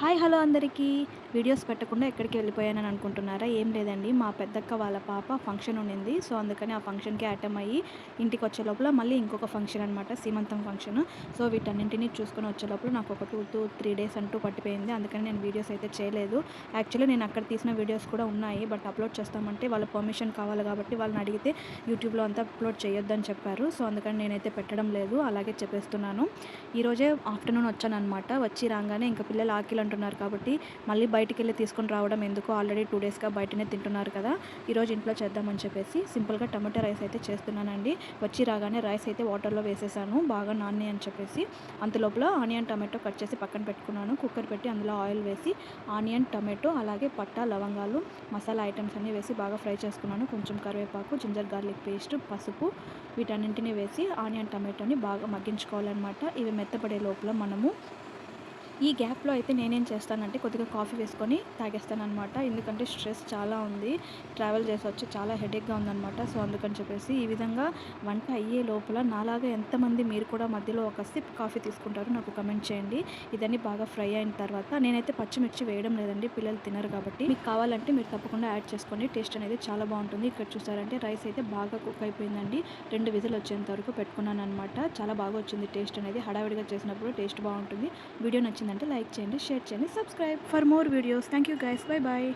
Hi hello అందరికీ. Videos పెట్టకుండా ఎక్కడికి వెళ్ళిపోయానని అనుకుంటున్నారా? ఏం లేదండి. మా పెద్దక్క వాళ్ళ పాప ఫంక్షన్ ఉండింది. సో అందుకని ఆ ఫంక్షన్కి అటెండ్ అయ్యి ఇంటికి వచ్చే లోపల మళ్ళీ ఇంకొక ఫంక్షన్ అనమాట సీమంతం ఫంక్షన్. సో వీటన్నింటినీ చూసుకొని వచ్చే లోపల నాకు ఒక టూ టూ త్రీ డేస్ అంటూ పట్టిపోయింది. అందుకని నేను వీడియోస్ అయితే చేయలేదు. యాక్చువల్లీ నేను అక్కడ తీసిన వీడియోస్ కూడా ఉన్నాయి. బట్ అప్లోడ్ చేస్తామంటే వాళ్ళ పర్మిషన్ కావాలి కాబట్టి వాళ్ళని అడిగితే యూట్యూబ్లో అంతా అప్లోడ్ చేయొద్దని చెప్పారు. సో అందుకని నేనైతే పెట్టడం లేదు. అలాగే చెప్పేస్తున్నాను. ఈరోజే ఆఫ్టర్నూన్ వచ్చాను అనమాట వచ్చి రాగానే ఇంకా పిల్లలు ఆకిలు అంటున్నారు కాబట్టి మళ్ళీ బయటికి వెళ్ళి తీసుకొని రావడం ఎందుకు? ఆల్రెడీ టూ డేస్గా బయటనే తింటున్నారు కదా. ఈరోజు ఇంట్లో చేద్దామని చెప్పేసి సింపుల్గా టమాటా రైస్ అయితే చేస్తున్నానండి. వచ్చి రాగానే రైస్ అయితే వాటర్లో వేసేసాను. బాగా నాని అని చెప్పేసి అంత లోపల ఆనియన్ టమాటో కట్ చేసి పక్కన పెట్టుకున్నాను. కుక్కర్ పెట్టి అందులో ఆయిల్ వేసి ఆనియన్ టమాటో అలాగే పట్టా లవంగాలు మసాలా ఐటమ్స్ అన్నీ వేసి బాగా ఫ్రై చేసుకున్నాను. కొంచెం కరివేపాకు జింజర్ గార్లిక్ పేస్ట్ పసుపు వీటన్నింటినీ వేసి ఆనియన్ టమాటోని బాగా మగ్గించుకోవాలన్నమాట. ఇవి మెత్తపడే లోపల మనము ఈ గ్యాప్లో అయితే నేనేం చేస్తానంటే కొద్దిగా కాఫీ వేసుకొని తాగేస్తాను అనమాట ఎందుకంటే స్ట్రెస్ చాలా ఉంది. ట్రావెల్ చేసి వచ్చి చాలా హెడేక్గా ఉందన్నమాట. సో అందుకని చెప్పేసి ఈ విధంగా వంట అయ్యే లోపల నాలాగా ఎంతమంది మీరు కూడా మధ్యలో ఒక సిప్ కాఫీ తీసుకుంటారు నాకు కమెంట్ చేయండి. ఇదన్నీ బాగా ఫ్రై అయిన తర్వాత నేనైతే పచ్చిమిర్చి వేయడం లేదండి పిల్లలు తినరు కాబట్టి. మీకు కావాలంటే మీరు తప్పకుండా యాడ్ చేసుకోండి. టేస్ట్ అనేది చాలా బాగుంటుంది. ఇక్కడ చూసారంటే రైస్ అయితే బాగా కుక్ అయిపోయిందండి. రెండు విజిల్ వచ్చేంత వరకు పెట్టుకున్నాను అనమాట చాలా బాగా వచ్చింది టేస్ట్ అనేది. హడావిడిగా చేసినప్పుడు టేస్ట్ బాగుంటుంది. వీడియో నచ్చింది నచ్చిందంటే లైక్ చేయండి షేర్ చేయండి subscribe for more videos. Thank you guys bye bye.